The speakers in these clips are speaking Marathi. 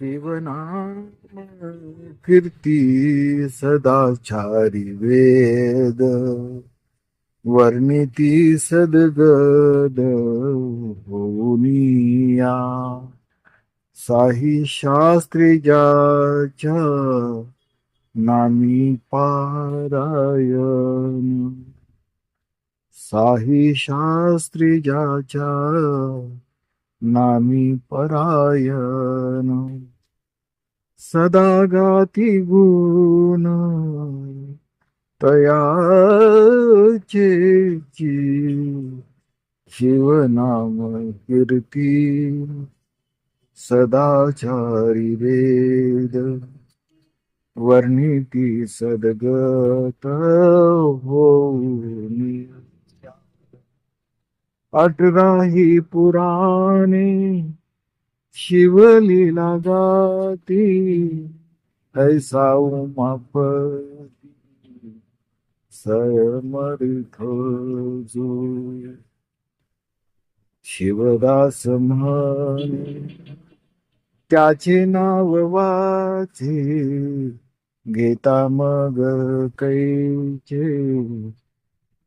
जीवनाम कीर्ती सदाचारी वेद वर्णिती सदगद होनिया साही शास्त्री नामी पारायण। साही शास्त्री नामी परायण। सदा गाती गुण तयाचे शिवनाम कीर्ती सदाचारी वेद वर्णिती सदगत होनी अठराही पुराणे शिवलीला गाती ऐसा उमापती समर्थ शिवदास म्हणे त्याचे नाव वाचे घेता मग कैचे.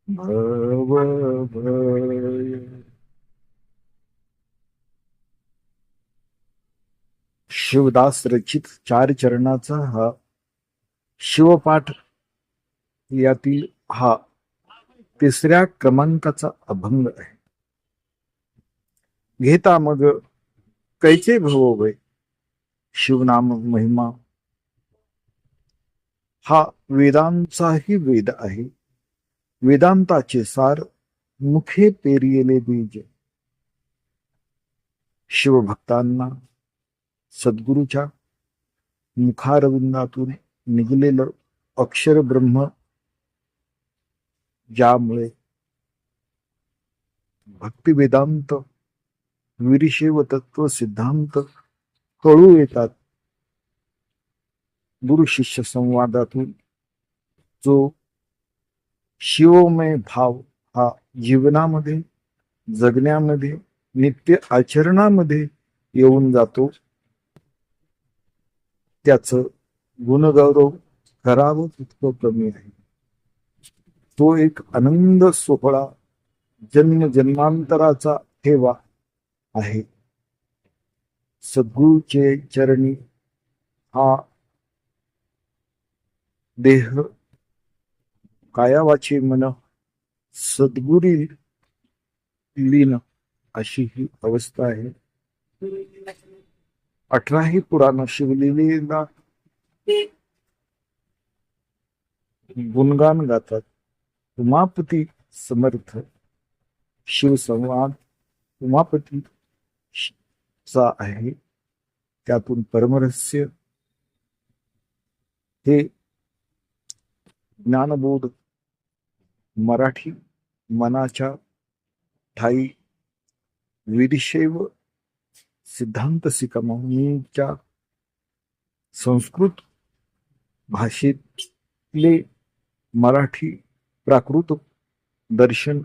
भव भय. शिवदास रचित चार चरणाचा हा शिवपाठ यातील हा तिसऱ्या क्रमांकाचा अभंग आहे. घेता मग कैचे भवभय शिवनाम महिमा. हा वेदांचाही वेद आहे. वेदांताचे सार मुखे पेरियले बीज. शिवभक्तांना सद्गुरूच्या मुखारविंदातून निघलेलं अक्षर ब्रह्म ज्यामुळे भक्ती वेदांत विरिशेव तत्व सिद्धांत कळू येतात. गुरु शिष्य संवादातून जो शिवमय भाव हा जीवनामध्ये जगण्यामध्ये नित्य आचरणामध्ये येऊन जातो त्याचं गुणगौरव करावं तितकं कमी आहे. तो एक आनंद सोहळा जन्म जन्मांतराचा ठेवा आहे. सद्गुरूचे चरणी हा देह कायावाचे मन सद्गुरी लीन अशी ही अवस्था आहे. अठराही पुराण शिवलेलीला गुणगान गातात. उमापती समर्थ. शिवसंवाद उमापती चा आहे. त्यातून परमरहस्य हे ज्ञानबोध मराठी मनाच्या ठाई. वीरशैव सिद्धांत सिकमणीच्या संस्कृत भाषेतले मराठी प्राकृत दर्शन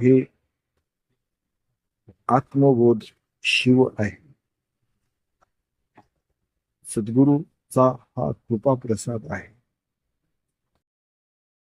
हे आत्मबोध शिव आहे. सद्गुरूचा हा कृपा प्रसाद आहे.